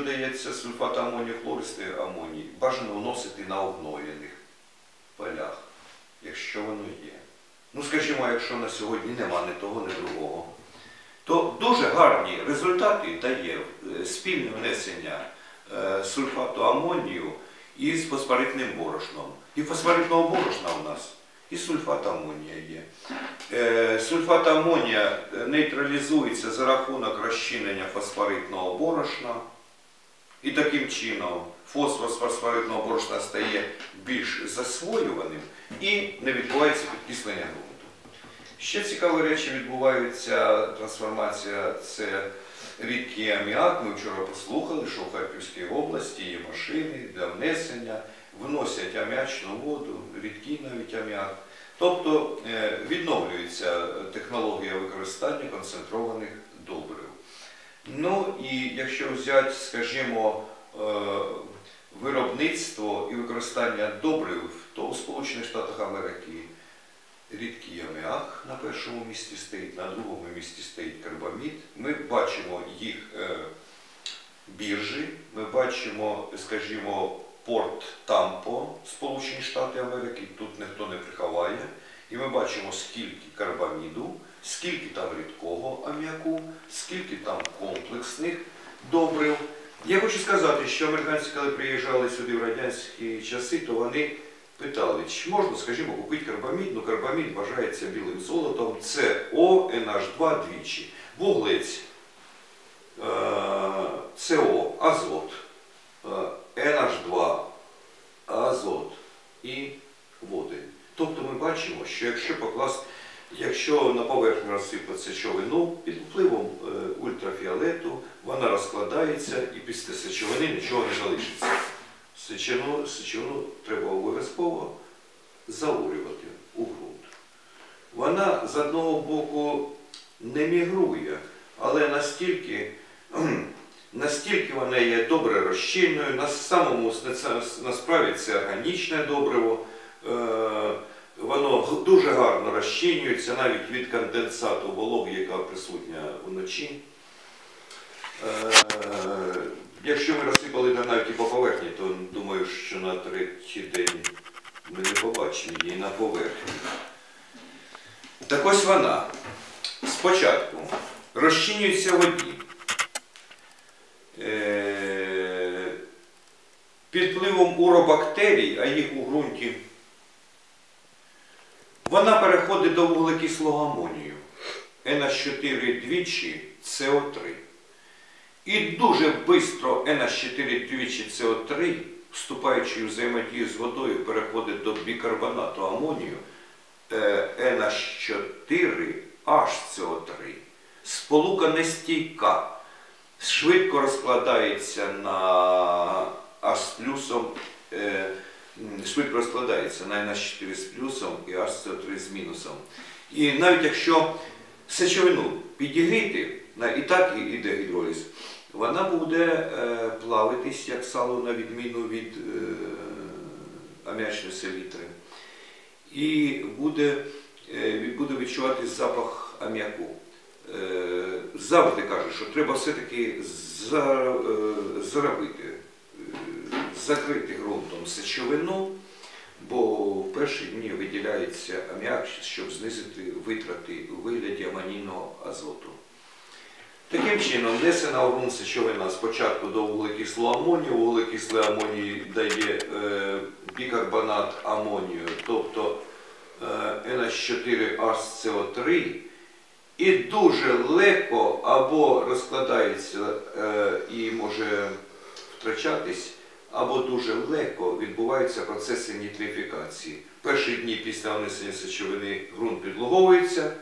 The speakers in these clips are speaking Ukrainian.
дається сульфат амонію, хлористий амоній, бажано вносити на обновлених полях, якщо воно є. Ну, скажімо, якщо на сьогодні нема ні того, ні другого, то дуже гарні результати дає е, спільне внесення е, сульфату амонію із фосфоритним борошном. І фосфоритного борошна у нас і сульфат амонія є. Е, Сульфат амонія нейтралізується за рахунок розчинення фосфоритного борошна. І таким чином фосфор з фосфоритного борошна стає більш засвоюваним і не відбувається підкислення ґрунту. Ще цікаві речі відбуваються. Трансформація це рідкий аміак. Ми вчора послухали, що в Харківській області є машини для внесення, вносять аміачну воду, рідкий навіть аміак. Тобто е, відновлюється технологія використання концентрованих добрив. Ну і якщо взяти, скажімо, е, виробництво і використання добрив, то у Сполучених Штатах Америки рідкий аміак на першому місці стоїть, на другому місці стоїть карбамід. Ми бачимо їх е, біржі, ми бачимо, скажімо, порт Тампо, Сполучені Штати Америки, тут ніхто не приховає. І ми бачимо, скільки карбаміду, скільки там рідкого аміаку, скільки там комплексних добрив. Я хочу сказати, що американці, коли приїжджали сюди в радянські часи, то вони питали, чи можна, скажімо, купити карбамід, ну карбамід вважається білим золотом, це ONH2 двічі, вуглець, е, СО, азот, е, NH2, азот і водень. Тобто ми бачимо, що якщо покласти, якщо на поверхню розсипати сечовину під впливом е, ультрафіолету, вона розкладається і після сечовини нічого не залишиться. Сечовину, сечовину треба обов'язково заурювати у ґрунт. Вона з одного боку не мігрує, але настільки, настільки вона є добре розчинною, на самому насправді це органічне добриво. Воно дуже гарно розчинюється навіть від конденсату вологи, яка присутня вночі. Е, Якщо ми розсипали на навіть і по поверхні, то думаю, що на третій день ми не побачимо її на поверхні. Так ось вона спочатку розчинюється в воді. Е, Під впливом уробактерій, а їх у ґрунті вона переходить до вуглекислого амонію. NH4 двічі СО3. І дуже швидко NH4 двічі СО3, вступаючи в взаємодію з водою, переходить до бікарбонату амонію е, NH4 HCO3. Сполука нестійка, швидко розкладається на H з плюсом. Швидко розкладається на NH4 з плюсом і HCO3 з мінусом. І навіть якщо сечовину підігріти, і так і йде гідроліз, вона буде е, плавитись як сало на відміну від е, аміачної селітри. І буде, е, буде відчувати запах аміаку. Е, завжди кажуть, що треба все-таки за, заробити, закрити ґрунтом сечовину, бо в перші дні виділяється аміак, щоб знизити витрати у вигляді амонійного азоту. Таким чином, внесена в ґрунт сечовина спочатку до вуглекислого амонію, вуглекислий амоній дає е, бікарбонат амонію, тобто е, NH4HCO3, і дуже легко або розкладається е, і може втрачатись, або дуже легко відбуваються процеси нітрифікації. Перші дні після внесення сечовини ґрунт підлоговується,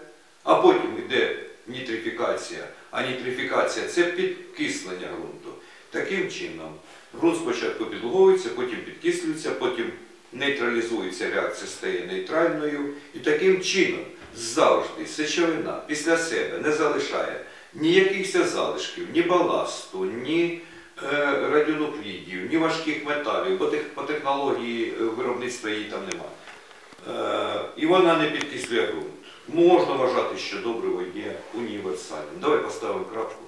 а потім йде нітрифікація. А нітрифікація це підкислення ґрунту. Таким чином, ґрунт спочатку підлоговується, потім підкислюється, потім нейтралізується, реакція стає нейтральною. І таким чином завжди сечовина після себе не залишає ніяких залишків, ні баласту, ні радіонуклідів, ні важких металів, бо тих, по технології е, виробництва її там нема. Е, і вона не підкислює ґрунт. Можна вважати, що добриво є універсальним. Давай поставимо крапку.